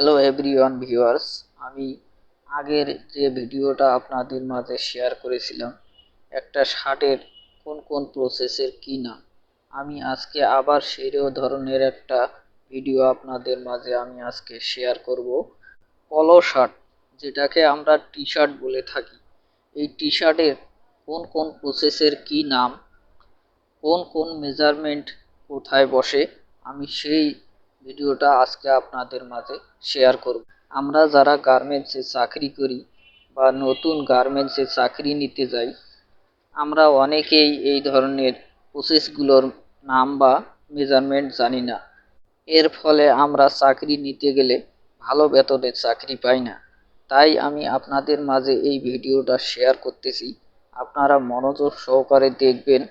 Hello everyone viewers আমি আগের যে ভিডিওটা আপনাদের মাঝে শেয়ার করেছিলাম, একটা শার্টের কোন কোন প্রসেসের কী নাম আমি আজকে আবার সেই ধরনের একটা ভিডিও আপনাদের মাঝে আমি আজকে শেয়ার করব। পলো শার্ট যেটাকে আমরা টি শার্ট বলে থাকি, এই টি শার্টের কোন কোন প্রসেসের কী নাম, কোন কোন মেজারমেন্ট কোথায় বসে, আমি সেই ভিডিওটা আজকে আপনাদের মাঝে শেয়ার করব। আমরা যারা গার্মেন্টসে চাকরি করি বা নতুন গার্মেন্টসে চাকরি নিতে যাই, আমরা অনেকেই এই ধরনের প্রসেসগুলোর নাম বা মেজারমেন্ট জানি না। এর ফলে আমরা চাকরি নিতে গেলে ভালো বেতনের চাকরি পাই না। তাই আমি আপনাদের মাঝে এই ভিডিওটা শেয়ার করতেছি। আপনারা মনোযোগ সহকারে দেখবেন,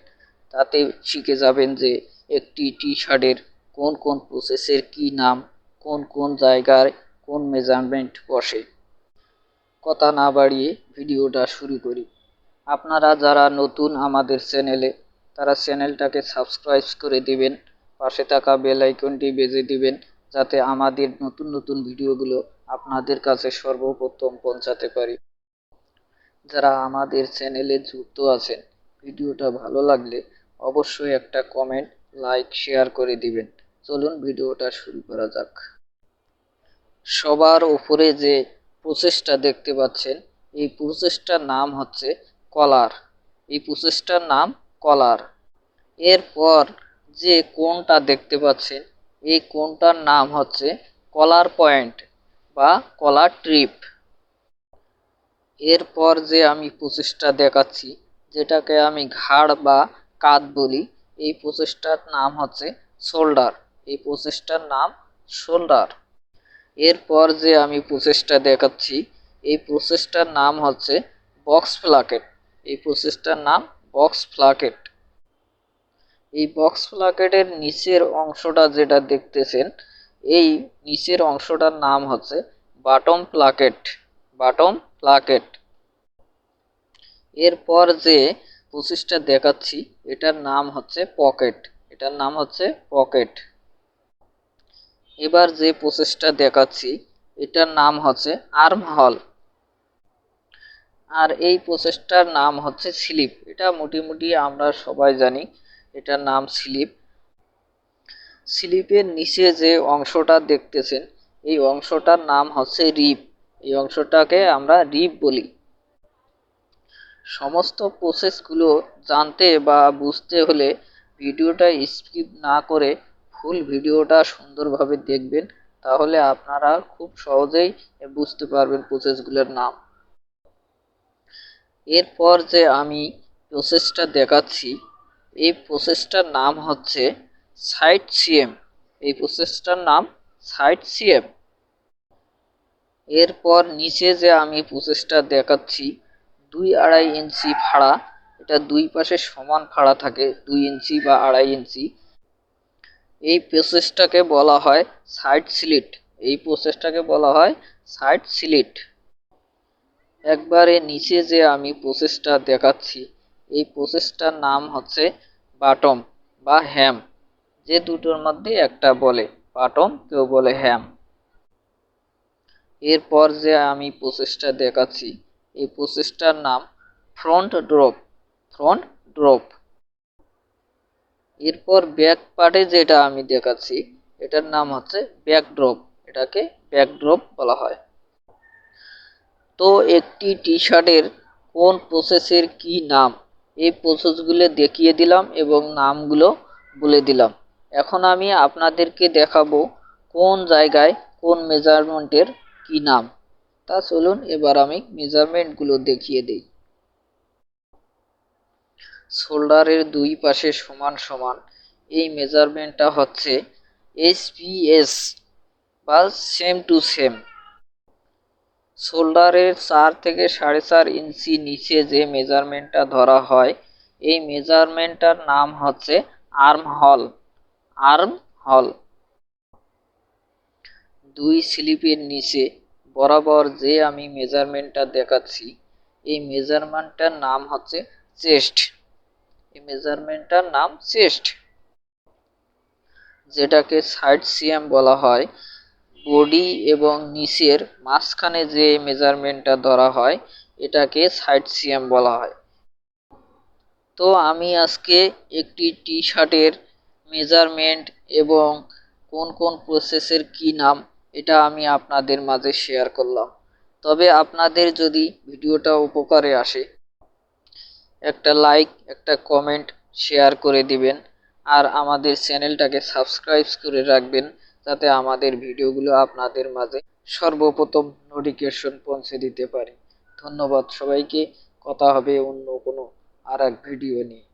তাতে শিখে যাবেন যে একটি টি শার্টের কোন কোন প্রসেসের কী নাম কোন কোন জায়গায় কোন মেজারমেন্ট বসে? কথা না বাড়িয়ে ভিডিওটা শুরু করি। আপনারা যারা নতুন আমাদের চ্যানেলে, তারা চ্যানেলটাকে সাবস্ক্রাইব করে দিবেন, পাশে থাকা বেল আইকনটি বেজে দিবেন, যাতে আমাদের নতুন নতুন ভিডিওগুলো আপনাদের কাছে সর্বপ্রথম পৌঁছাতে পারি। যারা আমাদের চ্যানেলে যুক্ত আছেন, ভিডিওটা ভালো লাগলে অবশ্যই একটা কমেন্ট, লাইক, শেয়ার করে দিবেন। চলুন ভিডিওটা শুরু করা যাক। সবার উপরে যে প্রসেসটা দেখতে পাচ্ছেন, এই প্রসেসটার নাম হচ্ছে কলার। এই প্রসেসটার নাম কলার। এরপর যে কোনটা দেখতে পাচ্ছেন, এই কোনটার নাম হচ্ছে কলার পয়েন্ট বা কলার ট্রিপ। এরপর যে আমি প্রসেসটা দেখাচ্ছি, যেটাকে আমি ঘাড় বা কাঁধ বলি, এই প্রসেসটার নাম হচ্ছে শোল্ডার। এই প্রসেসটার নাম শোল্ডার। এরপর যে আমি প্রসেসটা দেখাচ্ছি, এই প্রসেসটার নাম হচ্ছে বক্স ফ্লাকেট এই প্রসেসটার নাম বক্স ফ্লাকেট এই বক্স ফ্লাকেটের নিচের অংশটা যেটা দেখতেছেন, এই নিচের অংশটার নাম হচ্ছে বাটম প্লাকেট বাটম প্লাকেট। এরপর যে প্রসেসটা দেখাচ্ছি, এটার নাম হচ্ছে পকেট। এটার নাম হচ্ছে পকেট। এবার যে প্রসেসটা দেখাচ্ছি, এটার নাম হচ্ছে আর্ম হল। আর এই প্রসেসটার নাম হচ্ছে স্লিপ। এটা মোটামুটি আমরা সবাই জানি, এটার নাম স্লিপ। স্লিপের নিচে যে অংশটা দেখতেছেন, এই অংশটার নাম হচ্ছে রিপ এই অংশটাকে আমরা রিপ বলি। সমস্ত প্রসেসগুলো জানতে বা বুঝতে হলে ভিডিওটা স্কিপ না করে ফুল ভিডিওটা সুন্দরভাবে দেখবেন, তাহলে আপনারা খুব সহজেই বুঝতে পারবেন প্রসেসগুলোর নাম। এরপর যে আমি প্রসেসটা দেখাচ্ছি, এই প্রসেসটার নাম হচ্ছে সাইট সিএম এই প্রসেসটার নাম সাইট সিএম এরপর নিচে যে আমি প্রসেসটা দেখাচ্ছি, দুই আড়াই ইঞ্চি ফাড়া এটা দুই পাশে সমান ফাড়া থাকে, দুই ইঞ্চি বা আড়াই ইঞ্চি। এই প্রসেসটাকে বলা হয় সাইড স্লিট এই প্রসেসটাকে বলা হয় সাইড স্লিট একবারে নিচে যে আমি প্রসেসটা দেখাচ্ছি, এই প্রসেসটার নাম হচ্ছে বাটম বা হ্যাম যে দুটোর মধ্যে একটা বলে বাটম কেউ বলে হ্যাম এরপর যে আমি প্রসেসটা দেখাচ্ছি, এই প্রসেসটার নাম ফ্রন্ট ড্রপ ফ্রন্ট ড্রপ এরপর ব্যাক পার্টে যেটা আমি দেখাচ্ছি, এটার নাম হচ্ছে ব্যাক ড্রপ এটাকে ব্যাক ড্রপ বলা হয়। তো একটি টি শার্টের কোন প্রসেসের কি নাম? এই প্রসেসগুলো দেখিয়ে দিলাম এবং নামগুলো বলে দিলাম। এখন আমি আপনাদেরকে দেখাবো কোন জায়গায় কোন মেজারমেন্টের কি নাম। তা চলুন এবার আমি মেজারমেন্টগুলো দেখিয়ে দিই। শোল্ডারের দুই পাশে সমান সমান। এই মেজারমেন্টটা হচ্ছে এসপিএস বা সেম টু সেম। শোল্ডারের চার থেকে সাড়ে চার ইঞ্চি নিচে যে মেজারমেন্টটা ধরা হয়, এই মেজারমেন্টটার নাম হচ্ছে আর্ম হল আর্ম হল। দুই স্লিপের নিচে বরাবর যে আমি মেজারমেন্টটা দেখাচ্ছি, এই মেজারমেন্টটার নাম হচ্ছে চেস্ট। এই মেজারমেন্টটার নাম চেস্ট যেটাকে সাইড সিএম বলা হয়। বডি এবং নিচের মাঝখানে যে মেজারমেন্টটা ধরা হয়, এটাকে সাইড সিএম বলা হয়। তো আমি আজকে একটি টি শার্টের মেজারমেন্ট এবং কোন কোন প্রসেসের কি নাম, এটা আমি আপনাদের মাঝে শেয়ার করলাম। তবে আপনাদের যদি ভিডিওটা উপকারে আসে একটা লাইক একটা কমেন্ট শেয়ার করে দিবেন। আর আমাদের চ্যানেলটাকে সাবস্ক্রাইব করে রাখবেন, যাতে আমাদের ভিডিওগুলো আপনাদের মাঝে সর্বপ্রথম নোটিফিকেশন পৌঁছে দিতে পারে। ধন্যবাদ সবাইকে। কথা হবে অন্য কোনো আর এক ভিডিও নিয়ে।